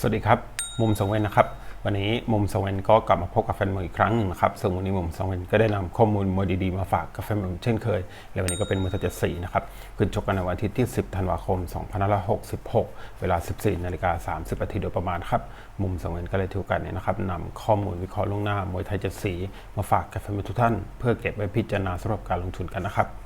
สวัสดีครับ มุมสองเวนนะครับ วันนี้มุมสองเวนก็กลับมาพบกับแฟนมวยอีกครั้งหนึ่งนะครับซึ่งวันนี้มุมสองเวนก็ได้นำข้อมูลมวยดีๆมาฝากกับแฟนมวยเช่นเคย และวันนี้ก็เป็นมวยเจ็ดสีนะครับขึ้นชกกันในวันอาทิตย์ที่ 10 ธันวาคม 2566 เวลา 14 นาฬิกา 30 นาทีโดยประมาณครับ มุมสองเวนก็เลยถือโอกาสนี้นะครับนำข้อมูลวิเคราะห์ล่วงหน้า มวยไทยเจ็ดสีมาฝากกับแฟนมวยทุกท่าน เพื่อเก็บไว้พิจารณาสำหรับการลงทุนกันนะครับ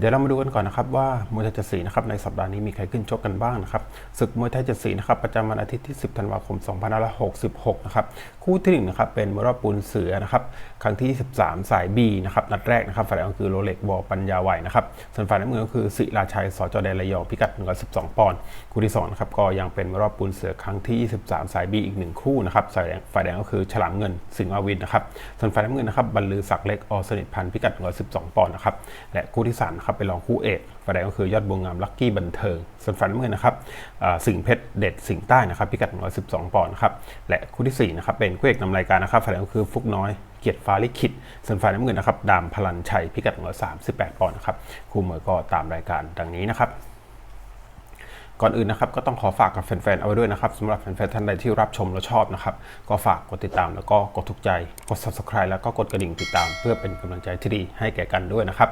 เดี๋ยวเรามาดูกันก่อนนะครับว่ามวยไทยเจ็ดสีนะครับในสัปดาห์นี้มีใครขึ้นชกกันบ้างนะครับศึกมวยไทยเจ็ดสีนะครับประจำวันอาทิตย์ที่ 10 ธันวาคม 2566 นะครับคู่ที่หนึ่งนะครับเป็นมวยรอบปูนเสือนะครับครั้งที่13สาย B นะครับนัดแรกนะครับฝ่ายแดงก็คือโรเล็กบอปัญญาไหวนะครับส่วนฝ่ายน้ำเงินก็คือศิลาชัยสจอแดนระยองพิกัด 112 ปอนด์คู่ที่2นะครับก็ยังเป็นมวยรอบปูนเสือครั้งที่ 23 สาย B อีกหนึ่งคู่นะครับฝ่ายแดงฝ่ายแดงก็คือฉลามเงินสิงห์อาวินนะครับส่วนฝ่ายน้ำเงินนะครับบรรลือศักดิ์เล็กอสนิทพันธ์พิกัด 112 ปอนด์นะครับและคู่ที่สามนะครับเป็นรองคู่เอกฝ่ายแดงก็คือยอดบวงงามลัคกี้บันเทิงส่วนฝ่ายน้ำเงินนะครับสิงเพชรเด็ดสิงใต้นะครับพิกัด112ปอนด์นะครับและคู่ที่4นะครับเป็นคู่เอกนำรายการนะครับฝ่ายแดงก็คือฟุกน้อยเกียรติฟ้าลิขิตส่วนฝ่ายน้ำเงินนะครับดามพลันชัยพิกัด138ปอนด์นะครับคู่มวยก็ตามรายการดังนี้นะครับก่อนอื่นนะครับก็ต้องขอฝากกับแฟนๆ เอาไว้ด้วยนะครับสำหรับแฟนๆ ท่านใดที่รับชมและชอบนะครับ ก็ฝากกดติดตามแล้วก็กดถูกใจ กด subscribe แล้วก็กดกระดิ่งติดตาม เพื่อเป็นกำลังใจที่ดีให้แก่กันด้วยนะครับ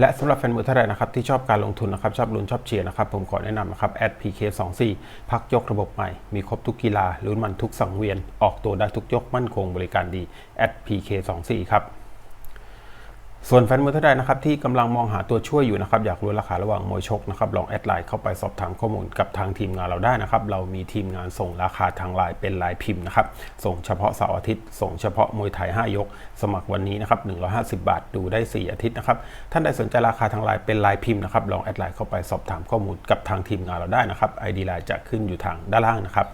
และสำหรับแฟนมือเท่านใดนะครับที่ชอบการลงทุนนะครับชอบลุ้นชอบเชียร์นะครับผมขอแนะนำนะครับ @pk24 พักยกระบบใหม่ มีครบทุกกีฬาลุ้นมันทุกสังเวียน ออกตัวได้ทุกยกมั่นคงบริการดี @pk24 ครับ ส่วนแฟนมวยท่านใดนะครับที่กำลังมองหาตัวช่วยอยู่นะครับอยากรู้ราคาระหว่างมวยชกนะครับลองแอดไลน์เข้าไปสอบถามข้อมูลกับทางทีมงานเราได้นะครับเรามีทีมงานส่งราคาทางไลน์เป็นลายพิมพ์นะครับส่งเฉพาะเสาร์อาทิตย์ ส่งเฉพาะมวยไทย 5 ยก สมัครวันนี้นะครับ150 บาทดูได้ 4 อาทิตย์นะครับท่านใดสนใจราคาทางไลน์เป็นลายพิมพ์นะครับลองแอดไลน์เข้าไปสอบถามข้อมูลกับทางทีมงานเราได้นะครับ ID ไลน์จะขึ้นอยู่ทางด้านล่างนะครับ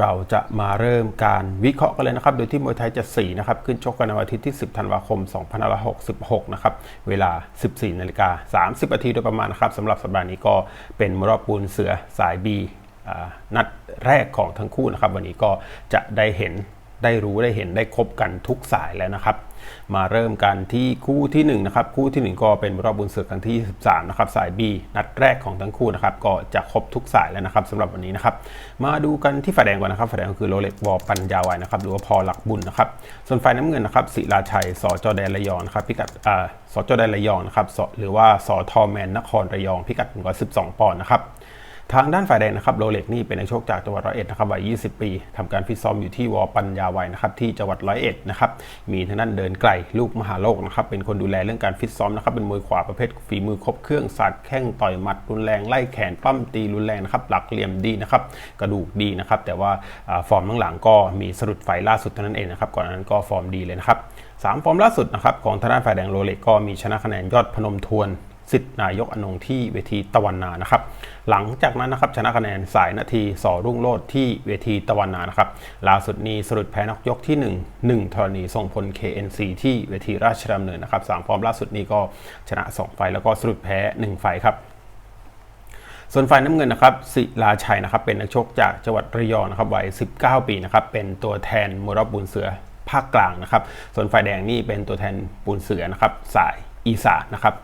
เราจะมาเริ่มการวิเคราะห์กันเลยนะครับ โดยที่มวยไทยจะ4นะครับ ขึ้นชกกันในวันอาทิตย์ที่ 10 ธันวาคม 2566 นะครับ เวลา 14 นาฬิกา 30 นาทีโดยประมาณนะครับสำหรับสัปดาห์นี้ก็เป็นมรอบปูนเสือสายบีนัดแรกของทั้งคู่นะครับ วันนี้ก็จะได้เห็น ได้รู้ได้เห็นได้ครบกันทุกสายแล้วนะครับ มาเริ่มกันที่คู่ที่1นะครับคู่ที่ 1 ก็เป็นรอบบุญเสือครั้งที่23นะครับสาย B นัดแรกของทั้งคู่นะครับก็จะครบทุกสายแล้วนะครับสำหรับวันนี้นะครับมาดูกันที่ฝ่ายแดงก่อนนะครับฝ่ายแดงก็คือโรเล็กวอปัญญาไวนะครับหรือว่าพอหลักบุญนะครับส่วนฝ่ายน้ำเงินนะครับศิลาชัยสจแดนระยองนะครับพิกัดอ่าสจแดนระยองนะครับหรือว่าสทอแมนนครระยองพิกัด112ปอนด์นะครับ ทางด้านฝ่ายแดงนะครับโรเล็กนี่เป็นนักชกจากจังหวัดร้อยเอ็ดนะครับวัย 20 ปีทำการฟิตซ้อมอยู่ที่วอปัญญาไวยนะครับที่จังหวัดร้อยเอ็ดนะครับมีทางด้านเดินไกลลูกมหาโลกนะครับเป็นคนดูแลเรื่องการฟิตซ้อมนะครับเป็นมวยขวาประเภทฝีมือครบเครื่องสาดแข้งต่อยหมัดรุนแรงไล่แขนปั้มตีรุนแรงนะครับหลักเหลี่ยมดีนะครับกระดูกดีนะครับแต่ว่าฟอร์มหลังๆก็มีสะดุดไฟล่าสุดเท่านั้นเองนะครับก่อนนานั้นก็ฟอร์มดีเลยนะครับสามฟอร์มล่าสุดนะครับของทางด้านฝ่ายแดงโรเล็กก็มีชนะคะแนนยอดพนมทวน สิทธิ์นายกอนงที่เวทีตะวันนานะครับ หลังจากนั้นนะครับชนะคะแนนสายนาทีสอรุ่งโรดที่เวทีตะวันนานะครับล่าสุดนี้สรุปแพ้นอกยกที่ 1 1ธรณีทรงพล KNC ที่เวทีราชดำเนินนะครับสามฟอร์มล่าสุดนี้ก็ชนะ 2 ไฟแล้วก็สรุปแพ้ 1 ไฟครับส่วนฝ่ายน้ำเงินนะครับศิลาชัยนะครับเป็นนักชกจากจังหวัดระยองนะครับวัย 19 ปีนะครับเป็นตัวแทนมวยรอบบุญเสือภาคกลางนะครับ ส่วนฝ่ายแดงนี่เป็นตัวแทนบุญเสือนะครับสายอีสานนะครับ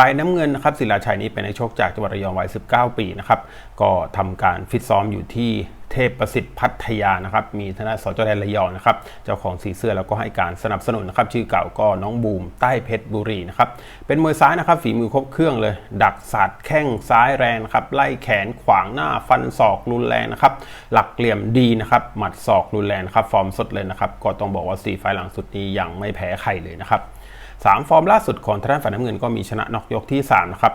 ฝ่ายน้ำเงินนะครับศิลาชัยนี้เป็นนักชกจากจังหวัดระยองวัย 19 ปีนะครับก็ทำการฟิตซ้อมอยู่ที่เทพประสิทธิ์พัทยานะครับ มีทนายสจแดนระยองนะครับ เจ้าของสีเสื้อแล้วก็ให้การสนับสนุนนะครับ ชื่อเก่าก็น้องบูมใต้เพชรบุรีนะครับ เป็นมวยซ้ายนะครับ ฝีมือครบเครื่องเลย ดักสาดแข้งซ้ายแรงครับ ไล่แขนขวางหน้าฟันศอกรุนแรงนะครับ หลักเหลี่ยมดีนะครับ หมัดศอกรุนแรงครับ ฟอร์มสดเลยนะครับ ก็ต้องบอกว่าสีไฟล์หลังสุดนี้ยังไม่แพ้ใครเลยนะครับ 3 ฟอร์มล่าสุดของทางด้านฝ่ายน้ำเงินก็มีชนะนอกยกที่3นะครับ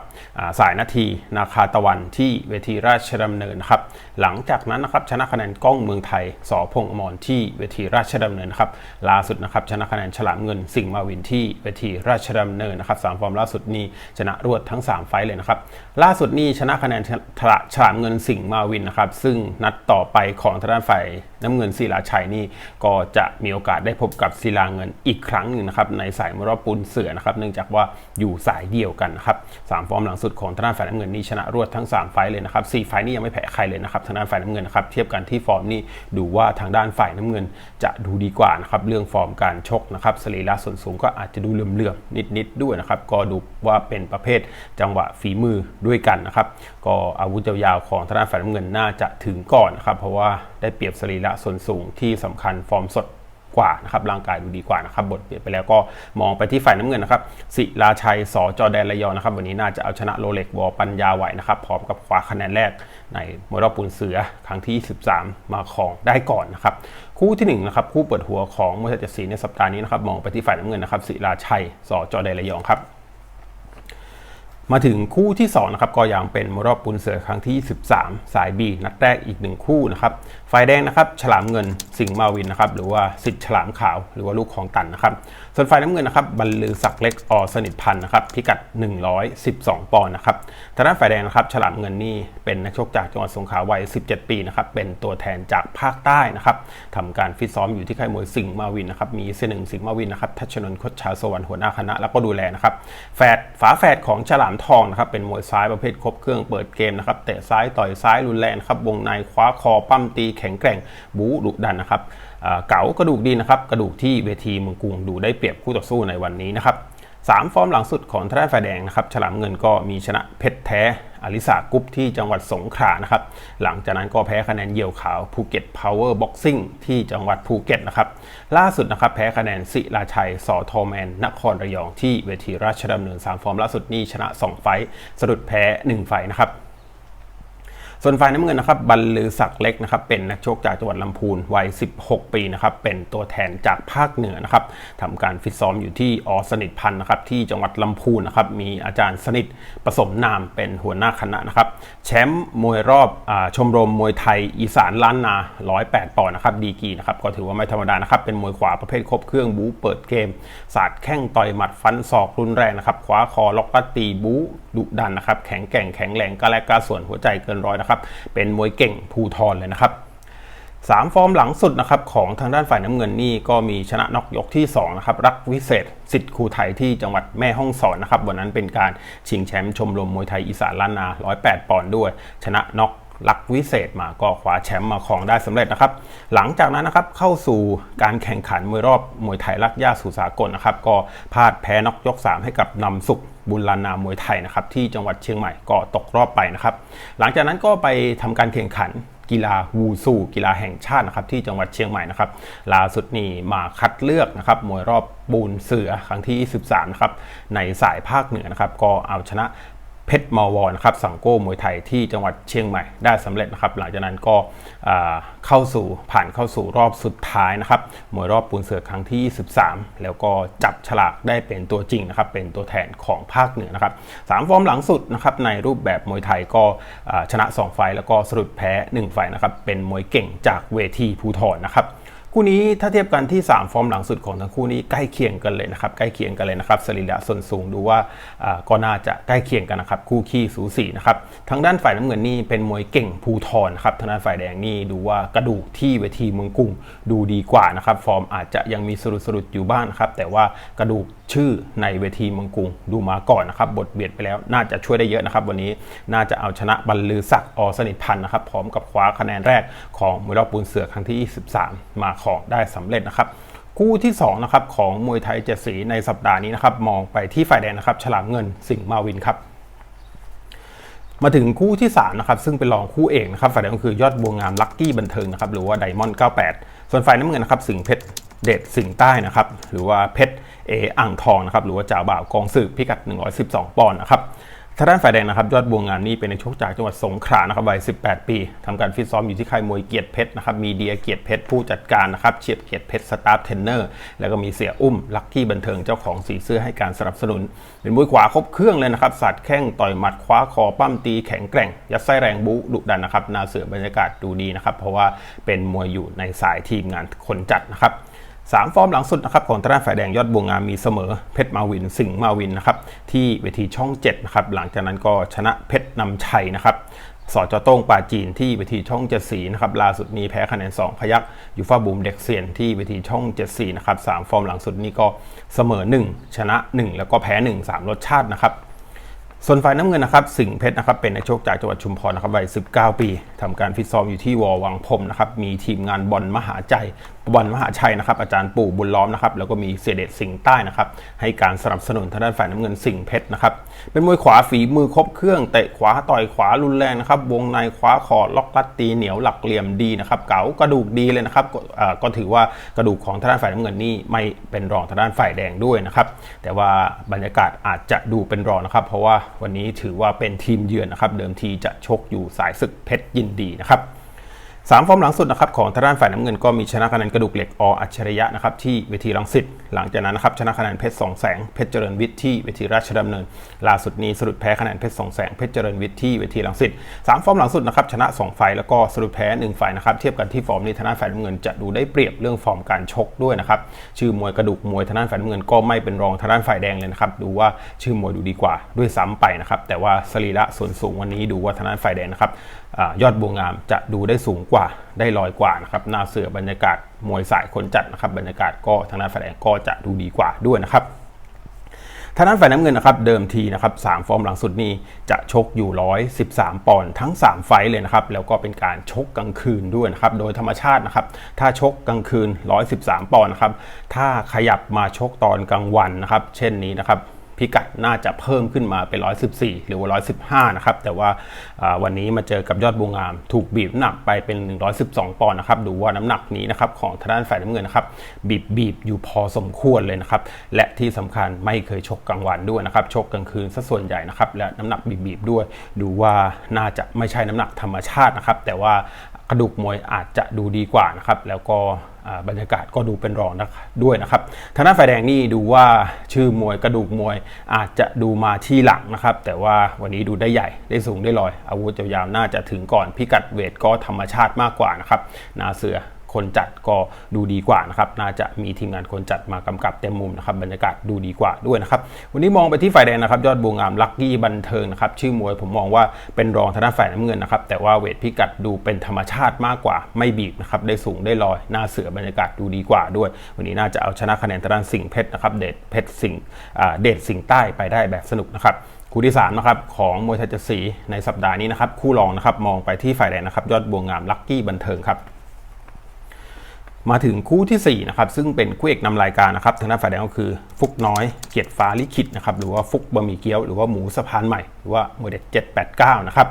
สายนาทีนาคาตะวันที่เวทีราชดำเนินนะครับหลังจากนั้นนะครับชนะคะแนนกล้องเมืองไทยสอพงอมรที่เวทีราชดำเนินครับล่าสุดนะครับชนะคะแนนฉลามเงินสิงห์มาวินที่เวทีราชดำเนินนะครับสามฟอร์มล่าสุดนี้ชนะรวดทั้ง 3 ไฟเลยนะครับล่าสุดนี้ชนะคะแนนฉลาฉลามเงินสิงห์มาวินนะครับซึ่งนัดต่อไปของทางด้านฝ่ายน้ำเงินศิลาชัยนี่ก็จะมีโอกาสได้พบกับศิลาเงินอีกครั้งหนึ่งนะครับในสายมรปุนเสือนะครับเนื่องจากว่าอยู่สายเดียวกันนะครับสามฟอร์มหลังสุดของทางด้านฝ่ายน้ำเงินนี่ชนะรวดทั้ง 3 ไฟต์เลยนะครับสี่ไฟต์นี่ยังไม่แพ้ใครเลยนะครับทางด้านฝ่ายน้ำเงินนะครับเทียบกันที่ฟอร์มนี่ดูว่าทางด้านฝ่ายน้ำเงินจะดูดีกว่านะครับเรื่องฟอร์มการชกนะครับสรีระส่วนสูงก็อาจจะดูเหลื่อมๆนิดๆด้วยนะครับก็ดูว่าเป็นประเภทจังหวะฝีมือด้วยกันนะครับก็อาวุธยาวๆของทางด้านฝ่ายน้ำเงินน่าจะถึงก่อนนะครับเพราะว่าได้เปรียบสรีระส่วนสูงที่สำคัญฟอร์มสด กว่านะครับร่างกายดูดีกว่านะครับบทเปลี่ยนไปแล้วก็มองไปที่ฝ่ายน้ำเงินนะครับศิลาชัยสอจอแดนระยองนะครับวันนี้น่าจะเอาชนะโรเล็กวอปัญญาไหวนะครับพร้อมกับคว้าคะแนนแรกในมวยรอบปูนเสือครั้งที่ 13 มาครองได้ก่อนนะครับคู่ที่1นะครับคู่เปิดหัวของมวยไทยเจ็ดสีในสัปดาห์นี้นะครับมองไปที่ฝ่ายน้ำเงินนะครับศิลาชัยสอจอแดนระยองครับ มาถึงคู่ที่2นะครับก็ยังเป็นมรอบปุนเสือครั้งที่ 13 สาย B นัดแรกอีกหนึ่งคู่นะครับฝ่ายแดงนะครับ ฉลามเงินสิงห์มาวินนะครับหรือว่าสิทธิ์ฉลามขาว หรือว่าลูกของตันนะครับ ส่วนฝ่ายน้ำเงินนะครับบรรลือศักดิ์เล็กอสนิทพันธ์นะครับพิกัด 112 ปอนด์นะครับทางด้านฝ่ายแดงนะครับฉลามเงินนี่เป็นนักชกจากจังหวัดสงขลาวัย 17 ปีนะครับเป็นตัวแทนจากภาคใต้นะครับทำการฟิตซ้อมอยู่ที่ค่ายมวยสิงห์มาวินนะครับมีเสหนึ่งสิงห์มาวินนะครับทัชนนท์คดชาสวรรค์หัวหน้าคณะแล้วก็ดูแลนะครับแฝดฝาแฝดของฉลามทองนะครับเป็นมวยซ้ายประเภทครบเครื่องเปิดเกมนะครับเตะซ้ายต่อยซ้ายรุนแรงครับวงในคว้าคอปั้มตีแข็งแกร่งบู๊ดุดันนะครับ เก๋ากระดูกดีนะครับกระดูกที่เวทีเมืองกรุงดูได้เปรียบคู่ต่อสู้ในวันนี้นะครับสามฟอร์มหลังสุดของทางด้านฝ่ายแดงนะครับฉลามเงินก็มีชนะเพชรแท้อลิสากุ๊ปที่จังหวัดสงขลานะครับหลังจากนั้นก็แพ้คะแนนเยี่ยวขาวภูเก็ตพาวเวอร์บ็อกซิ่งที่จังหวัดภูเก็ตนะครับล่าสุดนะครับแพ้คะแนนศิลาชัยสอทอแมนนครระยองที่เวทีราชดำเนิน 3 ฟอร์มล่าสุดนี้ชนะ 2 ไฟสะดุดแพ้ 1 ไฟนะครับ ส่วนฝ่ายน้ำเงินนะครับบรรลือศักดิ์เล็กนะครับเป็นนักชกจากจังหวัดลำพูนวัย 16 ปีนะครับเป็นตัวแทนจากภาคเหนือนะครับทำการฟิตซ้อมอยู่ที่อสนิทพันธ์นะครับที่จังหวัดลำพูนนะครับมีอาจารย์สนิทผสมนามเป็นหัวหน้าคณะนะครับแชมป์มวยรอบอชมรมมวยไทยอีสานล้านนา 108ปอนด์นะครับดีกีนะครับก็ถือว่าไม่ธรรมดานะครับเป็นมวยขวาประเภทครบเครื่องบู๊เปิดเกมศาสตร์แข้งต่อยหมัดฟันศอกรุนแรงนะครับคว้าคอล็อกกัดตีบู๊ดุดันนะครับแข็งแกร่งแข็งแรงกระแลกกระส่วนหัวใจเกินร้อยนะครับเป็นมวยเก่งภูทรเลยนะครับสามฟอร์มหลังสุดนะครับของทางด้านฝ่ายน้ำเงินนี่ก็มีชนะน็อกยกที่2นะครับรักวิเศษสิทธิ์ครูไทยที่จังหวัดแม่ฮ่องสอนนะครับวันนั้นเป็นการชิงแชมป์ชมรมมวยไทยอีสานล้านนา 108 ปอนด์ด้วย ชนะน็อก ลักวิเศษมาก็คว้าแชมป์มาครองได้สำเร็จนะครับ หลังจากนั้นนะครับเข้าสู่การแข่งขันมวยรอบมวยไทยลักย่าสู่สากลนะครับ ก็พลาดแพ้นอกยก 3 ให้กับนำสุขบุญลานามวยไทยนะครับที่จังหวัดเชียงใหม่ก็ตกรอบไปนะครับ หลังจากนั้นก็ไปทำการแข่งขันกีฬาวูซูกีฬาแห่งชาตินะครับที่จังหวัดเชียงใหม่นะครับล่าสุดนี่มาคัดเลือกนะครับมวยรอบบูนเสือครั้งที่ 13 นะครับในสายภาคเหนือนะครับก็เอาชนะ ชรมอวอนครับสังโก้มวยไทยที่จังหวัดเชียงใหม่ได้สำเร็จนะครับ หลังจากนั้นก็เข้าสู่ผ่านเข้าสู่รอบสุดท้ายนะครับมวยรอบปูนเสือครั้งที่ 23 แล้วก็จับฉลากได้เป็นตัวจริงนะครับเป็นตัวแทนของภาคเหนือนะครับสามฟอร์มหลังสุดนะครับในรูปแบบมวยไทยก็ชนะ 2 ไฟแล้วก็สรุปแพ้ 1 ไฟนะครับเป็นมวยเก่งจากเวทีภูทรนะครับ คู่นี้ถ้าเทียบกันที่ 3 ฟอร์มหลังสุดของทั้งคู่นี้ใกล้เคียงกันเลยนะครับใกล้เคียงกันเลยนะครับสรีระส่วนสูงดูว่าก็น่าจะใกล้เคียงกันนะครับคู่ขี้สูสีนะครับทางด้านฝ่ายน้ำเงินนี่เป็นมวยเก่งภูทรครับทางด้านฝ่ายแดงนี่ดูว่ากระดูกที่เวทีเมืองกุ้งดูดีกว่านะครับฟอร์มอาจจะยังมีสรุดสรุดอยู่บ้างนครับแต่ว่ากระดูกชื่อในเวทีมืองกรุงดูมาก่อนนะครับ บทเบียดไปแล้วน่าจะช่วยได้เยอะนะครับ วันนี้น่าจะเอาชนะบรรลือศักดิ์อสนิทพันธ์นะครับพร้อมกับคว้าคะแนนแรกของมวยรอบปูนเสือครั้งที่ 23 มาของได้สำเร็จนะครับคู่ที่2นะครับของมวยไทยเจ็ดสีในสัปดาห์นี้นะครับมองไปที่ฝ่ายแดงนะครับฉลามเงินสิงห์มาวินครับมาถึงคู่ที่3นะครับซึ่งเป็นรองคู่เอกนะครับฝ่ายแดงก็คือยอดบัวงามลัคกี้บันเทิงนะครับหรือว่าไดมอนด์98 ส่วนฝ่ายน้ำเงินนะครับสิงห์เพชร เดชสิงใต้นะครับหรือว่าเพชรเออ่างทองนะครับหรือว่าจ่าบ่าวกองสืบพิกัด 112 ปอนด์นะครับทางด้านฝ่ายแดงนะครับยอดบวงงามนี่เป็นในชกจากจังหวัดสงขลานะครับวัย 18 ปีทำการฟิตซ้อมอยู่ที่ค่ายมวยเกียรติเพชรนะครับมีเดียเกียรติเพชรผู้จัดการนะครับเฉียบเกียรติเพชรสตาฟเทรนเนอร์แล้วก็มีเสียอุ้มลักกี้บันเทิงเจ้าของสีเสื้อให้การสนับสนุน เป็นมวยขวาครบเครื่องเลยนะครับสัดแข้งต่อยหมัดคว้าคอปั้มตีแข็งแกร่ง ยัดไส้แรงบูดุดันนะครับนาเสือบรรยากาศดูดีนะครับเพราะว่าเป็นมวยอยู่ในสายทีมงานคนจัดนะครับ สามฟอร์มหลังสุดนะครับของทางด้านฝ่ายแดงยอดบวงงามมีเสมอเพชรมาวินสิงห์มาวินนะครับที่เวทีช่อง7นะครับหลังจากนั้นก็ชนะเพชรนำชัยนะครับสอจอโต้งป่าจีนที่เวทีช่อง7สีนะครับล่าสุดนี้แพ้คะแนน 2 พยักยูฟ่าบูมเด็กเซียนที่เวทีช่อง7สีนะครับสามฟอร์มหลังสุดนี้ก็เสมอ 1 ชนะ 1 แล้วก็แพ้ 1 3 รสชาตินะครับส่วนฝ่ายน้ำเงินนะครับสิงห์เพชรนะครับเป็นนักชกจากจังหวัดชุมพรนะครับวัย 19 ปีทำการฟิตซ้อมอยู่ที่วอวังพรมนะครับมีทีมงานบอลมหาใจบอลมหาชัยนะครับอาจารย์ปู่บุญล้อมนะครับแล้วก็มีเสด็จสิงห์ใต้นะครับให้การสนับสนุนทางด้านฝ่ายน้ำเงินสิงห์เพชรนะครับเป็นมวยขวาฝีมือครบเครื่องเตะขวาต่อยขวารุนแรงนะครับวงในขวาคอล็อกลัดตีเหนียวหลักเหลี่ยมดีนะครับเก๋ากระดูกดีเลยนะครับก็ถือว่ากระดูกของทางด้านฝ่ายน้ำเงินนี่ไม่เป็นรองทางด้านฝ่ายแดงด้วยนะครับแต่ว่าบรรยากาศอาจจะดูเป็นรองนะครับเพราะว่าวันนี้ถือว่าเป็นทีมเยือนนะครับเดิมทีจะชกอยู่สายศึกเพชรยินดีนะครับ สามฟอร์มหลังสุดนะครับของทางด้านฝ่ายน้ำเงินก็มีชนะคะแนนกระดูกเหล็กออัจฉริยะนะครับที่เวทีรังสิตหลังจากนั้นนะครับชนะคะแนนเพชรสองแสงเพชรเจริญวิทย์ที่เวทีราชดำเนิน ล่าสุดนี้สรุปแพ้คะแนนเพชรสองแสงเพชรเจริญวิทย์ที่เวทีรังสิตสามฟอร์มหลังสุดนะครับชนะสองไฟล์แล้วก็สรุปแพ้หนึ่งไฟล์นะครับเทียบกันที่ฟอร์มนี้ทางด้านฝ่ายน้ำเงินจะดูได้เปรียบเรื่องฟอร์มการชกด้วยนะครับชื่อมวยกระดูกมวยทางด้านฝ่ายน้ำเงินก็ไม่เป็นรองทางด้านฝ่ายแดงเลยนะครับดูว่าชื่อมวยดูดีกว่าด้วยซ้ำไปนะครับแต่ว่าสรีระส่วนสูงวันนี้ดูว่าทางด้านฝ่ายแดงนะครับ ยอดบวงงามจะดูได้สูงกว่าได้ลอยกว่านะครับหน้าเสือบรรยากาศมวยสายคนจัดนะครับ บรรยากาศก็ทางด้านฝ่ายแดงก็จะดูดีกว่าด้วยนะครับทางด้านฝ่ายน้ำเงินนะครับเดิมทีนะครับสามฟอร์มหลังสุดนี้จะชกอยู่ 113 ปอนด์ทั้ง 3 ไฟเลยนะครับแล้วก็เป็นการชกกลางคืนด้วยนะครับโดยธรรมชาตินะครับถ้าชกกลางคืน 113 ปอนด์นะครับถ้าขยับมาชกตอนกลางวันนะครับเช่นนี้นะครับ พิกัดน่าจะเพิ่มขึ้นมาเป็น 114 หรือว่า 115 นะครับ แต่ว่าวันนี้มาเจอกับยอดบวงงามถูกบีบหนักไปเป็น 112 ปอนด์นะครับ ดูว่าน้ำหนักนี้นะครับของทางด้านฝ่ายน้ำเงินนะครับบีบบีบอยู่พอสมควรเลยนะครับ และที่สำคัญไม่เคยชกกลางวันด้วยนะครับชกกลางคืนซะส่วนใหญ่นะครับและน้ำหนักบีบบีบด้วย ดูว่าน่าจะไม่ใช่น้ำหนักธรรมชาตินะครับ แต่ว่า กระดูกมวยอาจจะดูดีกว่านะครับแล้วก็บรรยากาศก็ดูเป็นรองนะด้วยนะครับทางด้านฝ่ายแดงนี่ดูว่าชื่อมวยกระดูกมวยอาจจะดูมาที่หลังนะครับ แต่ว่าวันนี้ดูได้ใหญ่ได้สูงได้ลอย อาวุธยาวๆน่าจะถึงก่อนพิกัดเวทก็ธรรมชาติมากกว่านะครับนาเสือ คนจัดก็ดูดีกว่านะครับน่าจะมีทีมงานคนจัดมากำกับเต็มมุมนะครับบรรยากาศดูดีกว่าด้วยนะครับวันนี้มองไปที่ฝ่ายแดงนะครับยอดบวงงามลักกี้บันเทิงนะครับชื่อมวยผมมองว่าเป็นรองทางด้านฝ่ายน้ำเงินนะครับแต่ว่าเวทพิกัดดูเป็นธรรมชาติมากกว่า ไม่บีบนะครับได้สูงได้ลอยหน้าเสือบรรยากาศดูดีกว่าด้วย วันนี้น่าจะเอาชนะคะแนนทางด้านสิงเพชรนะครับเดชเพชรสิงเดชสิงใต้ไปได้แบบสนุกนะครับคู่ที่สามนะครับของมวยไทยเจ็ดสีในสัปดาห์นี้นะครับคู่รองนะครับมองไปที่ฝ่ายแดงนะครับยอดบวงงามลักกี้บันเทิงครับ มาถึงคู่ที่4นะครับซึ่งเป็นคู่เอกนำรายการนะครับทางด้านฝ่ายแดงก็คือ ฟุกน้อยเกียรติฟ้าลิขิตนะครับหรือว่าฟุกบะหมี่เกี๊ยวหรือว่าหมูสะพานใหม่หรือว่าโมเดล789นะครับ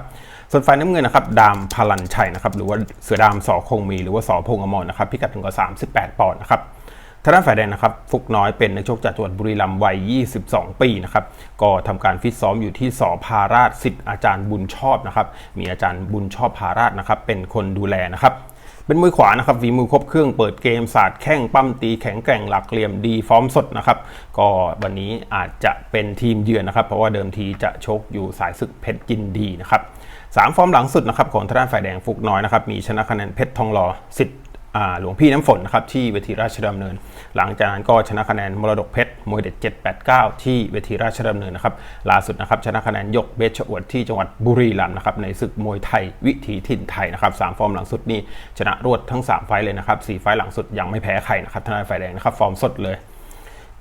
ส่วนฝ่ายน้ำเงินนะครับดามพลันชัยนะครับหรือว่าเสือดามสอคงมีหรือว่าสอพงอมรนะครับพิกัดถึงกว่า38 ปอนด์นะครับทางด้านฝ่ายแดงนะครับฟุกน้อยเป็นนักชกจากจังหวัดบุรีรัมย์วัย 22 ปีนะครับก็ทำการฟิตซ้อมอยู่ที่สอพาราชสิทธิ์อาจารย์บุญชอบนะครับมีอาจารย์บุญชอบพาราชนะครับเป็นคนดูแลนะครับ เป็นมือขวานะครับฝีมือครบเครื่องเปิดเกมศาสตร์แข้งปั้มตีแข็งแกร่งหลักเหลี่ยมดีฟอร์มสดนะครับ ก็วันนี้อาจจะเป็นทีมเยือนนะครับ เพราะว่าเดิมทีจะชกอยู่สายศึกเพชรยินดีนะครับสามฟอร์มหลังสุดนะครับของทางด้านฝ่ายแดงฟุกน้อยนะครับมีชนะคะแนนเพชรทองหล่อสิทธิ์ หลวงพี่น้ำฝนนะครับที่เวทีราชดำเนิน หลังจากนั้นก็ชนะคะแนนมรดกเพชรมวยเด็ด 789 ที่เวทีราชดำเนินนะครับล่าสุดนะครับชนะคะแนนยกเบชอวดที่จังหวัดบุรีรัมย์นะครับในศึกมวยไทยวิถีถิ่นไทยนะครับสามฟอร์มหลังสุดนี่ชนะรวดทั้ง 3 ไฟเลยนะครับสี่ไฟหลังสุดยังไม่แพ้ใครนะครับทนายฝ่ายแดงนะครับฟอร์มสดเลย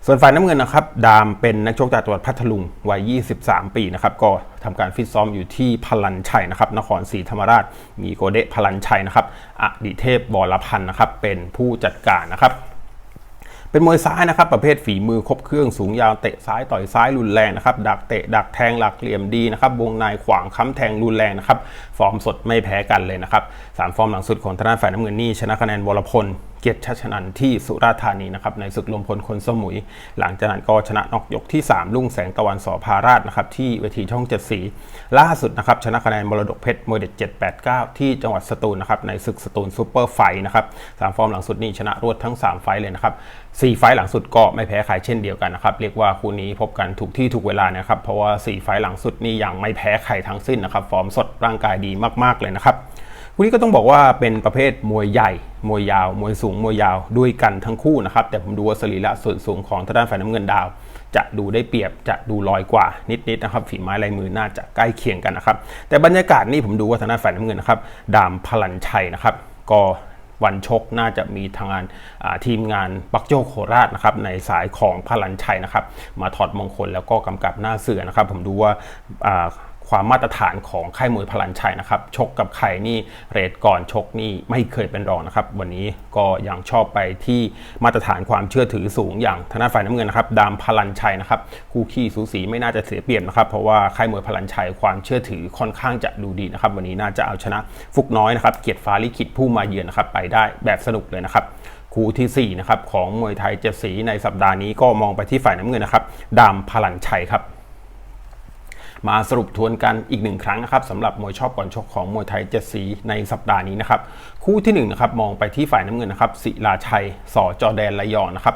ส่วนฝ่ายน้ำเงินนะครับ ดามเป็นนักชกจากจังหวัดพัทลุงวัย 23 ปีนะครับ ก็ทำการฟิตซ้อมอยู่ที่พลันชัยนะครับ นครศรีธรรมราช มีโกเดะพลันชัยนะครับอดิเทพบรพันธ์นะครับ เป็นผู้จัดการนะครับเป็นมวยซ้ายนะครับ ประเภทฝีมือครบเครื่องสูงยาวเตะซ้ายต่อยซ้ายรุนแรงนะครับ ดักเตะดักแทงหลักเหลี่ยมดีนะครับ วงในขวางค้ำแทงรุนแรงนะครับ ฟอร์มสดไม่แพ้กันเลยนะครับสามฟอร์มหลังสุดของทางด้านฝ่ายน้ำเงินนี่ชนะคะแนนวรพล เกียรติชัชนันท์ที่สุราษฎร์ธานีนะครับในศึกรวมพลคนสมุย หลังจากนั้นก็ชนะนอกยกที่ 3 ลุ่งแสงตะวันสอพาราชนะครับที่เวทีช่องเจ็ดสี ล่าสุดนะครับชนะคะแนนมรดกเพชรมวยเด็ด 789 ที่จังหวัดสตูลนะครับในศึกสตูลซูเปอร์ไฟนะครับสามฟอร์มหลังสุดนี่ชนะรวดทั้ง 3 ไฟเลยนะครับ4ไฟหลังสุดก็ไม่แพ้ใครเช่นเดียวกันนะครับเรียกว่าคู่นี้พบกันถูกที่ถูกเวลานะครับเพราะว่า 4 ไฟหลังสุดนี่ยังไม่แพ้ใครทั้งสิ้นนะครับฟอร์มสดร่างกายดีมากๆเลยนะครับ คู่นี้ก็ต้องบอกว่าเป็นประเภทมวยใหญ่ มวยยาว มวยสูง มวยยาวด้วยกันทั้งคู่นะครับ แต่ผมดูว่าสรีระส่วนสูงของทางด้านฝ่ายน้ำเงินดาว จะดูได้เปรียบ จะดูลอยกว่านิดๆนะครับ ฝีไม้ลายมือน่าจะใกล้เคียงกันนะครับ แต่บรรยากาศนี่ผมดูว่าทางด้านฝ่ายน้ำเงินนะครับ ดามพลันชัยนะครับ ก็วันชกน่าจะมีทางงานทีมงานบักโจโคราชนะครับในสายของพลันชัยนะครับ มาถอดมงคลแล้วก็กำกับหน้าเสือนะครับ ผมดูว่า ความมาตรฐานของค่ายมวยพลันชัยนะครับ ชกกับใครนี่เรทก่อนชกนี่ไม่เคยเป็นรองนะครับ วันนี้ก็ยังชอบไปที่มาตรฐานความเชื่อถือสูงอย่างทางด้าฝ่ายน้ำเงินนะครับ ดามพลันชัยนะครับ คู่ขี้สูสีไม่น่าจะเสียเปรียบนะครับ เพราะว่าค่ายมวยพลันชัยความเชื่อถือค่อนข้างจะดูดีนะครับ วันนี้น่าจะเอาชนะฟุกน้อยนะครับ เกียรติฟ้าลิขิตผู้มาเยือนนะครับ ไปได้แบบสนุกเลยนะครับคู่ที่4นะครับของมวยไทยเจ็ดสีในสัปดาห์นี้ก็มองไปที่ฝ่ายน้ำเงินนะครับ ดามพลันชัยครับ มาสรุปทวนกันอีกหนึ่งครั้งนะครับสำหรับมวยชอบก่อนชกของมวยไทยเจ็ดสีในสัปดาห์นี้นะครับ คู่ที่1นนะครับมองไปที่ฝ่ายน้ำเงินนะครับศิลาชัยสอจอแดนระยองนะครับ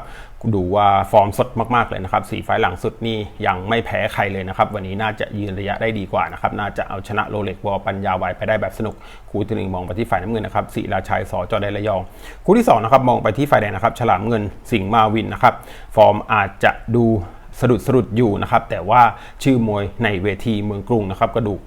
ดูว่าฟอร์มสดมากๆเลยนะครับสีไฟหลังสุดนี่ยังไม่แพ้ใครเลยนะครับวันนี้น่าจะยืนระยะได้ดีกว่านะครับน่าจะเอาชนะโรเล็กวอลปัญญาไวไปได้แบบสนุก คู่ที่หนึ่งมองไปที่ฝ่ายน้ำเงินนะครับศิลาชัยสอจอแดนระยอง คู่ที่2นะครับมองไปที่ฝ่ายแดงนะครับฉลามเงินสิงห์มาวินนะครับฟอร์มอาจจะดู สะดุดสะดุดอยู่นะครับแต่ว่าชื่อมวยในเวทีเมืองกรุงนะครับกระดูก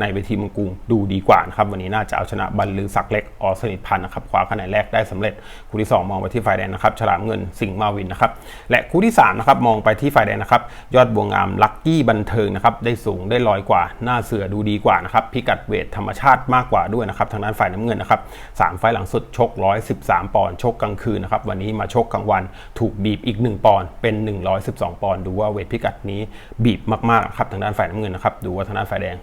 ในเวทีเมืองกรุงดูดีกว่านะครับวันนี้น่าจะเอาชนะบรรลือศักดิ์เล็กออสนิทพันธ์นะครับคว้าคะแนนแรกได้สำเร็จคู่ที่ 2 มองไปที่ฝ่ายแดงนะครับฉลามเงินสิงห์มาวินนะครับและคู่ที่3นะครับมองไปที่ฝ่ายแดงนะครับยอดบัวงามลักกี้บันเทิงนะครับได้สูงได้ลอยกว่าหน้าเสือดูดีกว่านะครับพิกัดเวทธรรมชาติมากกว่าด้วยนะครับทางด้านฝ่ายน้ำเงินนะครับสามไฟหลังสุดชก 113 ปอนด์ชกกลางคืนนะครับวันนี้มาชกกลางวันถูกบีบอีก 1 ปอนด์เป็น 112 ปอนด์ดูว่าเวทพิกัดนี้บีบมากๆครับทางด้านฝ่ายน้ำเงินนะครับดูว่าทางด้านฝ่ายแดง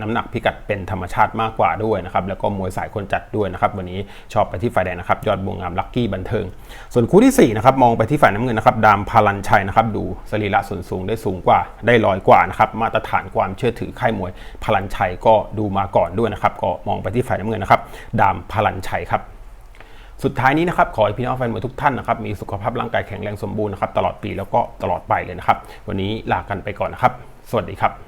น้ำหนักพิกัดเป็นธรรมชาติมากกว่าด้วยนะครับแล้วก็มวยสายคนจัดด้วยนะครับวันนี้ชอบไปที่ฝ่ายแดงนะครับยอดบวงงามลัคกี้บันเทิง ส่วนคู่ที่4นะครับมองไปที่ฝ่ายน้ำเงินนะครับดามพาลันชัยนะครับดูสรีระส่วนสูงได้สูงกว่าได้ลอยกว่านะครับมาตรฐานความเชื่อถือค่ายมวยพาลันชัยก็ดูมาก่อนด้วยนะครับก็มองไปที่ฝ่ายน้ำเงินนะครับดามพาลันชัยครับสุดท้ายนี้นะครับขอให้พี่น้องแฟนมวยทุกท่านนะครับมีสุขภาพร่างกายแข็งแรงสมบูรณ์นะครับตลอดปีแล้วก็ตลอดไปเลยนะครับ วันนี้ลากันไปก่อนนะครับ สวัสดีครับ